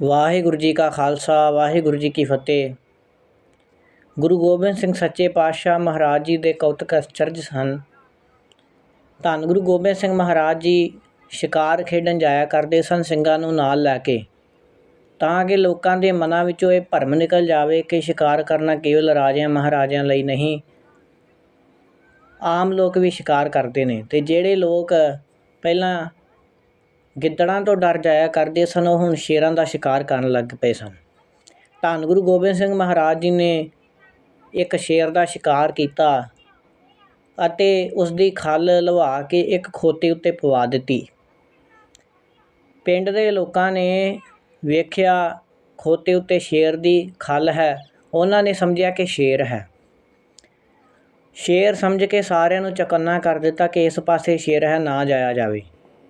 ਵਾਹਿਗੁਰੂ ਜੀ ਕਾ ਖਾਲਸਾ, ਵਾਹਿਗੁਰੂ ਜੀ ਕੀ ਫਤਿਹ। ਗੁਰੂ ਗੋਬਿੰਦ ਸਿੰਘ ਸੱਚੇ ਪਾਤਸ਼ਾਹ ਮਹਾਰਾਜ ਜੀ ਦੇ ਕੌਤਕ ਅਚਰਜ ਹਨ ਧੰਨ ਗੁਰੂ ਗੋਬਿੰਦ ਸਿੰਘ ਮਹਾਰਾਜ ਜੀ ਸ਼ਿਕਾਰ ਖੇਡਣ ਜਾਇਆ ਕਰਦੇ ਸਨ ਸਿੰਘਾਂ ਨੂੰ ਨਾਲ ਲੈ ਕੇ। ਤਾਂ ਕਿ ਲੋਕਾਂ ਦੇ ਮਨਾਂ ਵਿੱਚੋਂ ਇਹ ਭਰਮ ਨਿਕਲ ਜਾਵੇ ਕਿ ਸ਼ਿਕਾਰ ਕਰਨਾ ਕੇਵਲ ਰਾਜਿਆਂ ਮਹਾਰਾਜਿਆਂ ਲਈ ਨਹੀਂ, ਆਮ ਲੋਕ ਵੀ ਸ਼ਿਕਾਰ ਕਰਦੇ ਨੇ। ਤੇ ਜਿਹੜੇ ਲੋਕ ਪਹਿਲਾਂ ਗਿੱਦੜਾਂ ਤੋਂ ਡਰ ਜਾਇਆ ਕਰਦੇ ਸਨ, ਉਹ ਹੁਣ ਸ਼ੇਰਾਂ ਦਾ ਸ਼ਿਕਾਰ ਕਰਨ ਲੱਗ ਪਏ ਸਨ। ਧੰਨ ਗੁਰੂ ਗੋਬਿੰਦ ਸਿੰਘ ਮਹਾਰਾਜ ਜੀ ਨੇ ਇੱਕ ਸ਼ੇਰ ਦਾ ਸ਼ਿਕਾਰ ਕੀਤਾ ਅਤੇ ਉਸ ਦੀ ਖੱਲ ਲਵਾ ਕੇ ਇੱਕ ਖੋਤੇ ਉੱਤੇ ਪਵਾ ਦਿੱਤੀ। ਪਿੰਡ ਦੇ ਲੋਕਾਂ ਨੇ ਵੇਖਿਆ, ਖੋਤੇ ਉੱਤੇ ਸ਼ੇਰ ਦੀ ਖੱਲ ਹੈ, ਉਹਨਾਂ ਨੇ ਸਮਝਿਆ ਕਿ ਸ਼ੇਰ ਹੈ। ਸ਼ੇਰ ਸਮਝ ਕੇ ਸਾਰਿਆਂ ਨੂੰ ਚਕੰਨਾ ਕਰ ਦਿੱਤਾ ਕਿ ਇਸ ਪਾਸੇ ਸ਼ੇਰ ਹੈ, ਨਾ ਜਾਇਆ ਜਾਵੇ।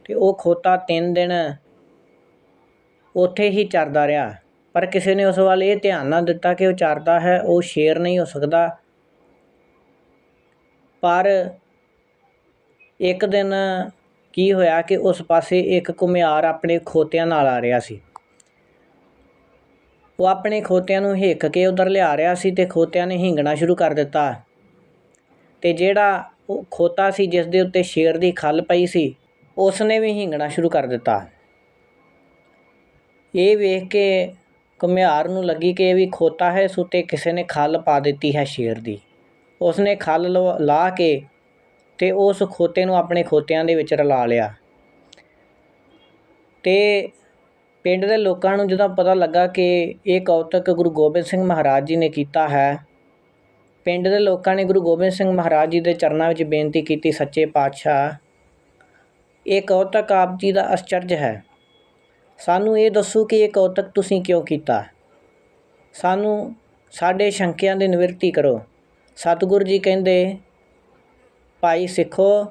ਤੇ ਉਹ ਖੋਤਾ ਤਿੰਨ ਦਿਨ ਉੱਥੇ ਹੀ ਚਰਦਾ ਰਿਹਾ। ਪਰ ਕਿਸੇ ਨੇ ਉਸ ਵੱਲ ਇਹ ਧਿਆਨ ਨਾ ਦਿੱਤਾ ਕਿ ਉਹ ਚਰਦਾ ਹੈ, ਉਹ ਸ਼ੇਰ ਨਹੀਂ ਹੋ ਸਕਦਾ। ਪਰ ਇੱਕ ਦਿਨ ਕੀ ਹੋਇਆ ਕਿ ਉਸ ਪਾਸੇ ਇੱਕ ਘੁਮਿਆਰ ਆਪਣੇ ਖੋਤਿਆਂ ਨਾਲ ਆ ਰਿਹਾ ਸੀ। ਉਹ ਆਪਣੇ ਖੋਤਿਆਂ ਨੂੰ ਹਿੱਕ ਕੇ ਉਧਰ ਲਿਆ ਰਿਹਾ ਸੀ ਤੇ ਖੋਤਿਆਂ ਨੇ ਹਿੰਗਣਾ ਸ਼ੁਰੂ ਕਰ ਦਿੱਤਾ। ਤੇ ਜਿਹੜਾ ਉਹ ਖੋਤਾ ਸੀ, ਜਿਸ ਦੇ ਉੱਤੇ ਸ਼ੇਰ ਦੀ ਖੱਲ ਪਈ ਸੀ ਉਸ ਨੇ ਵੀ ਹਿੰਗਣਾ ਸ਼ੁਰੂ ਕਰ ਦਿੱਤਾ। ਇਹ ਵੇਖ ਕੇ ਘੁਮਿਆਰ ਨੂੰ ਲੱਗੀ ਕਿ ਇਹ ਵੀ ਖੋਤਾ ਹੈ ਇਸ ਕਿਸੇ ਨੇ ਖੱਲ ਪਾ ਦਿੱਤੀ ਹੈ ਸ਼ੇਰ ਦੀ। ਉਸ ਨੇ ਖੱਲ ਲਵਾ- ਲਾ ਕੇ ਤੇ ਉਸ ਖੋਤੇ ਨੂੰ ਆਪਣੇ ਖੋਤਿਆਂ ਦੇ ਵਿੱਚ ਰਲਾ ਲਿਆ। ਤੇ ਪਿੰਡ ਦੇ ਲੋਕਾਂ ਨੂੰ ਜਦੋਂ ਪਤਾ ਲੱਗਾ ਕਿ ਇਹ ਕੌਤਕ ਗੁਰੂ ਗੋਬਿੰਦ ਸਿੰਘ ਮਹਾਰਾਜ ਜੀ ਨੇ ਕੀਤਾ ਹੈ, ਪਿੰਡ ਦੇ ਲੋਕਾਂ ਨੇ ਗੁਰੂ ਗੋਬਿੰਦ ਸਿੰਘ ਮਹਾਰਾਜ ਜੀ ਦੇ ਚਰਨਾਂ ਵਿੱਚ ਬੇਨਤੀ ਕੀਤੀ, ਸੱਚੇ ਪਾਤਸ਼ਾਹ ਇਹ ਕੌਤਕ ਆਪ ਜੀ ਦਾ ਅਚਰਜ ਹੈ। ਸਾਨੂੰ ਇਹ ਦੱਸੋ ਕਿ ਇਹ ਕੌਤਕ ਤੁਸੀਂ ਕਿਉਂ ਕੀਤਾ? ਸਾਨੂੰ ਸਾਡੇ ਸ਼ੰਕਿਆਂ ਦੀ ਨਿਵਰਤੀ ਕਰੋ। ਸਤਿਗੁਰੂ ਜੀ ਕਹਿੰਦੇ, ਭਾਈ ਸਿੱਖੋ,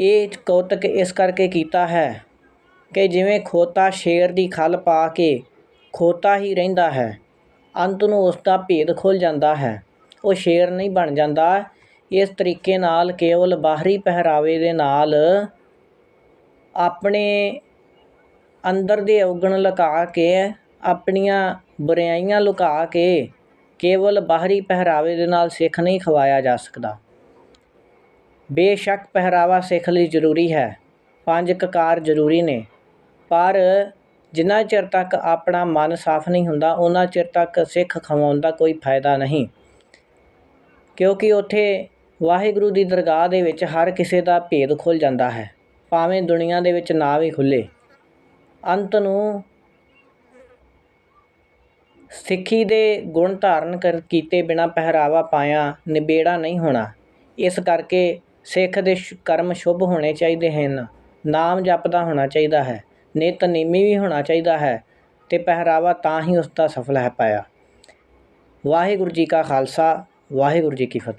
ਇਹ ਕੌਤਕ ਇਸ ਕਰਕੇ ਕੀਤਾ ਹੈ ਕਿ ਜਿਵੇਂ ਖੋਤਾ ਸ਼ੇਰ ਦੀ ਖੱਲ ਪਾ ਕੇ ਖੋਤਾ ਹੀ ਰਹਿੰਦਾ ਹੈ, ਅੰਤ ਨੂੰ ਉਸ ਦਾ ਭੇਦ ਖੁੱਲ ਜਾਂਦਾ ਹੈ। ਉਹ ਸ਼ੇਰ ਨਹੀਂ ਬਣ ਜਾਂਦਾ ਇਸ ਤਰੀਕੇ ਨਾਲ ਕੇਵਲ ਬਾਹਰੀ ਪਹਿਰਾਵੇ ਦੇ ਨਾਲ ਆਪਣੇ ਅੰਦਰ ਦੇ ਔਗਣ ਲੁਕਾ ਕੇ, ਆਪਣੀਆਂ ਬੁਰਾਈਆਂ ਲੁਕਾ ਕੇ ਕੇਵਲ ਬਾਹਰੀ ਪਹਿਰਾਵੇ ਦੇ ਨਾਲ ਸਿੱਖ ਨਹੀਂ ਖਵਾਇਆ ਜਾ ਸਕਦਾ। ਬੇਸ਼ੱਕ ਪਹਿਰਾਵਾ ਸਿੱਖ ਲਈ ਜ਼ਰੂਰੀ ਹੈ, ਪੰਜ ਕਕਾਰ ਜ਼ਰੂਰੀ ਨੇ, ਪਰ ਜਿੰਨਾ ਚਿਰ ਤੱਕ ਆਪਣਾ ਮਨ ਸਾਫ਼ ਨਹੀਂ ਹੁੰਦਾ ਉਹਨਾਂ ਚਿਰ ਤੱਕ ਸਿੱਖ ਖਵਾਉਣ ਦਾ ਕੋਈ ਫਾਇਦਾ ਨਹੀਂ। ਕਿਉਂਕਿ ਉੱਥੇ ਵਾਹਿਗੁਰੂ ਦੀ ਦਰਗਾਹ ਦੇ ਵਿੱਚ ਹਰ ਕਿਸੇ ਦਾ ਭੇਦ ਖੁੱਲ ਜਾਂਦਾ ਹੈ। ਭਾਵੇਂ ਦੁਨੀਆ ਦੇ ਵਿੱਚ ਨਾ ਵੀ ਖੁੱਲੇ ਅੰਤ ਨੂੰ ਸਿੱਖੀ ਦੇ ਗੁਣ ਧਾਰਨ ਕਰ ਕੀਤੇ ਬਿਨਾ ਪਹਿਰਾਵਾ ਪਾਇਆ ਨਿਬੇੜਾ ਨਹੀਂ ਹੋਣਾ। ਇਸ ਕਰਕੇ ਸਿੱਖ ਦੇ ਸ਼- ਕਰਮ ਸ਼ੁਭ ਹੋਣੇ ਚਾਹੀਦੇ ਹਨ। ਨਾਮ ਜਪਦਾ ਹੋਣਾ ਚਾਹੀਦਾ ਹੈ। ਨਿਤਨੇਮੀ ਵੀ ਹੋਣਾ ਚਾਹੀਦਾ ਹੈ ਤੇ ਪਹਿਰਾਵਾ ਤਾਂ ਹੀ ਉਸ ਦਾ ਸਫਲ ਹੈ ਪਾਇਆ। ਵਾਹਿਗੁਰੂ ਜੀ ਕਾ ਖਾਲਸਾ, ਵਾਹਿਗੁਰੂ ਜੀ ਕੀ ਫਤਿਹ।